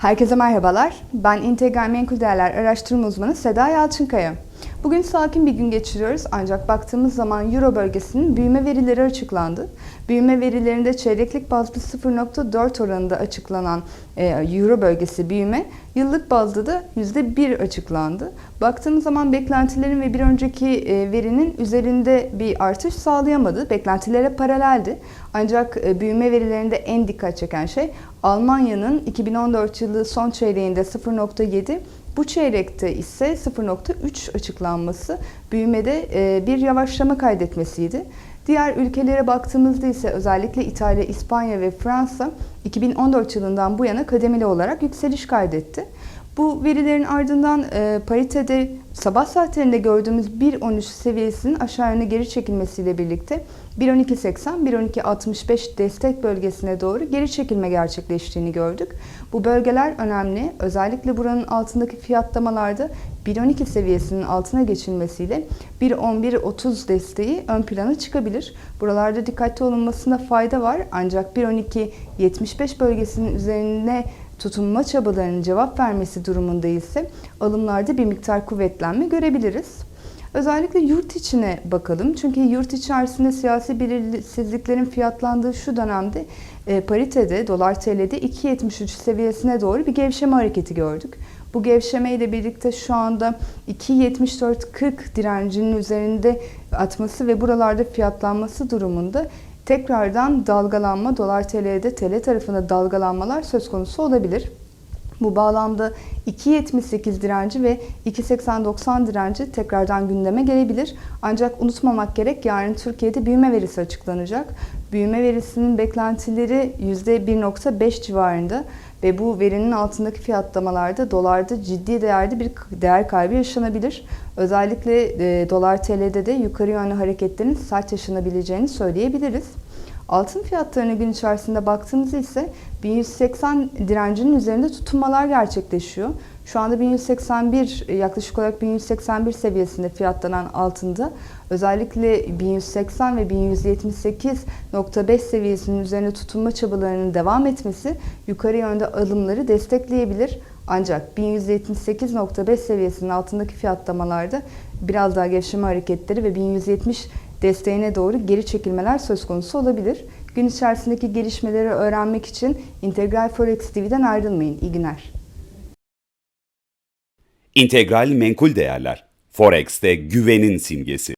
Herkese merhabalar. Ben İntegral Menkul Değerler Araştırma Uzmanı Seda Yalçınkaya. Bugün sakin bir gün geçiriyoruz ancak baktığımız zaman Euro bölgesinin büyüme verileri açıklandı. Büyüme verilerinde çeyreklik bazda 0.4 oranında açıklanan e, Euro bölgesi büyüme yıllık bazda da %1 açıklandı. Baktığımız zaman beklentilerin ve bir önceki e, verinin üzerinde bir artış sağlayamadı. Beklentilere paraleldi. Ancak e, büyüme verilerinde en dikkat çeken şey Almanya'nın 2014 yılı son çeyreğinde 0.7 bu çeyrekte ise 0.3 açıklanması büyümede e, bir yavaşlama kaydetmesiydi. Diğer ülkelere baktığımızda ise özellikle İtalya, İspanya ve Fransa 2014 yılından bu yana kademeli olarak yükseliş kaydetti. Bu verilerin ardından e, paritede sabah saatlerinde gördüğümüz 1.13 seviyesinin aşağı yönde geri çekilmesiyle birlikte 1.12.80, 1.12.65 destek bölgesine doğru geri çekilme gerçekleştiğini gördük. Bu bölgeler önemli. Özellikle buranın altındaki fiyatlamalarda 1.12 seviyesinin altına geçilmesiyle 1.11.30 desteği ön plana çıkabilir. Buralarda dikkatli olunmasında fayda var. Ancak 1.12.75 bölgesinin üzerine tutunma çabalarının cevap vermesi durumunda ise alımlarda bir miktar kuvvetlenme görebiliriz. Özellikle yurt içine bakalım. Çünkü yurt içerisinde siyasi belirsizliklerin fiyatlandığı şu dönemde e, paritede dolar TL'de 2.73 seviyesine doğru bir gevşeme hareketi gördük. Bu gevşeme ile birlikte şu anda 2.74.40 direncinin üzerinde atması ve buralarda fiyatlanması durumunda tekrardan dalgalanma dolar TL'de TL tarafında dalgalanmalar söz konusu olabilir. Bu bağlamda 2.78 direnci ve 2.80-90 direnci tekrardan gündeme gelebilir. Ancak unutmamak gerek yarın Türkiye'de büyüme verisi açıklanacak. Büyüme verisinin beklentileri %1.5 civarında ve bu verinin altındaki fiyatlamalarda dolarda ciddi değerde bir değer kaybı yaşanabilir. Özellikle e, dolar TL'de de yukarı yönlü hareketlerin sert yaşanabileceğini söyleyebiliriz. Altın fiyatlarına gün içerisinde baktığımızda ise 1180 direncinin üzerinde tutunmalar gerçekleşiyor. Şu anda 1181 yaklaşık olarak 1181 seviyesinde fiyatlanan altında özellikle 1180 ve 1178.5 seviyesinin üzerinde tutunma çabalarının devam etmesi yukarı yönde alımları destekleyebilir. Ancak 1178.5 seviyesinin altındaki fiyatlamalarda biraz daha gevşeme hareketleri ve 1170 desteğine doğru geri çekilmeler söz konusu olabilir. Gün içerisindeki gelişmeleri öğrenmek için Integral Forex TV'den ayrılmayın. İyi günler. İntegral menkul değerler. Forex'te güvenin simgesi.